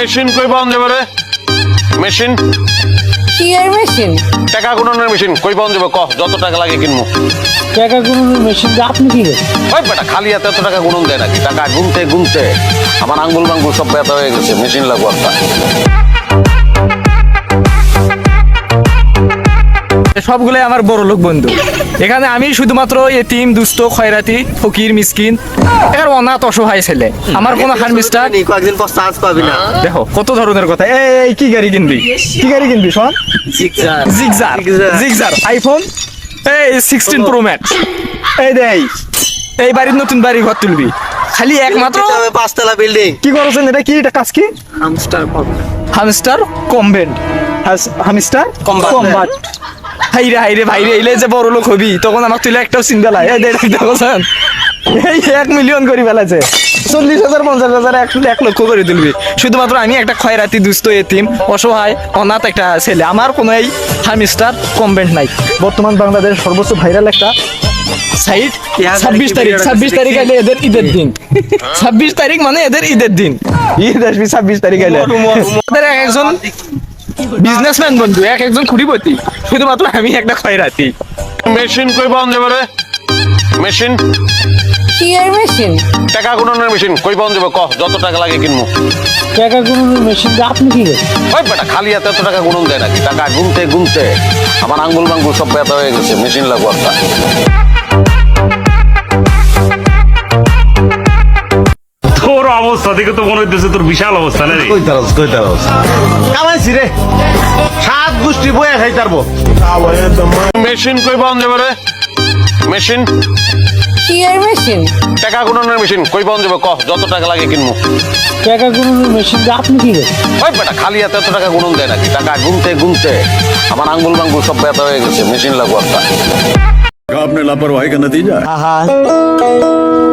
Machine কই পাওয়া যাবে রে? মেশিন? কি এর মেশিন? টাকা গুণনের মেশিন কই পাওয়া যাবে? কহ যত টাকা লাগে কিনমু। টাকা গুণনের মেশিন আপনি কি ওই বেটা খালি হাতে এত টাকা গুণন দেয় নাকি? টাকা গুনতে গুনতে আমার আঙ্গুল মাঙ্গুল সব ব্যথা হয়ে গেছে মেশিন লাগবো একটা। সবগুলোই আমার বড় লোক বন্ধু। এখানে আমি শুধুমাত্র এতিম দুস্থ খয়রাতি ফকির মিসকিন এর অনাথ অসহায় ছেলে। আমার কোনো হার মিস্টার কয়েকদিন পর চান্স পাবি না। দেখো কত ধরনের কথা। এই কি গাড়ি কিনবি? কি গাড়ি কিনবি শোন? জিগজার জিগজার জিগজার আইফোন এই সিক্সটিন প্রো ম্যাক্স এই দেই এই। বাড়ির নতুন বাড়ি ঘর তুলবি। খালি একমাত্র পাঁচতলা বিল্ডিং কি করছেন এটা? কি এটা? কাজ কি? Hamster hamster combat hamster. Combat হাইরে হাইরে ভাইরে এলে যে বড় লোক হবি তখন আমার তুলে একটাও হয় দেখ দেখছেন এই এক মিলিয়ন করে ফেলেছে চল্লিশ হাজার পঞ্চাশ হাজার এক এক লক্ষ করে তুলবি। শুধুমাত্র আমি একটা খয়রাতি দুস্থ এতিম অসহায় অনাথ একটা ছেলে। আমার কোনো এই হামিস্টার কমবেন্ট নাই। বর্তমান বাংলাদেশের সর্বোচ্চ ভাইরাল একটা সাইট ছাব্বিশ তারিখ ছাব্বিশ তারিখ আইলে এদের ঈদের দিন। ছাব্বিশ তারিখ মানে এদের ঈদের দিন। ঈদ আসবি ছাব্বিশ তারিখ আইলে। এক একজন বিজনেসম্যান বন্ধু এক একজন খুঁড়িপতি। শুধুমাত্র আমি একটা খয়রাতি। মেশিন কই পাওয়া যাবে রে মেশিন? কি এর মেশিন? টাকা গুণনের মেশিন কই পাওয়া যাবে কহ যত টাকা লাগে কিনবো টাকা গুলোর মেশিন আপনি কি করেন? ওই বেটা খালি হাতে এত টাকা গুণন দেয় নাকি? টাকা গুনতে গুনতে আমার আঙ্গুল মাঙ্গুল সব ব্যথা হয়ে গেছে মেশিন লাগবো একটা। অবস্থা দেখে তো মনে হইতেছে তোর বিশাল অবস্থা না রে কইতারস কইতারস কামাইছি রে সাত গোষ্ঠী বয়ে খাই তারবো মেশিন কই পাওয়া যাবে রে মেশিন কি এর মেশিন টাকা গুণনের মেশিন কই পাওয়া যাবে কহ যত টাকা লাগে কিনবো টাকা গুলোর মেশিন আপনি কি করেন? ওই বেটা খালি হাতে এত টাকা গুণন দেয় নাকি টাকা গুনতে গুনতে আমার আঙ্গুল মাঙ্গুল সব ব্যথা হয়ে গেছে মেশিন লাগবো একটা आपने लापरवाही का नतीजा है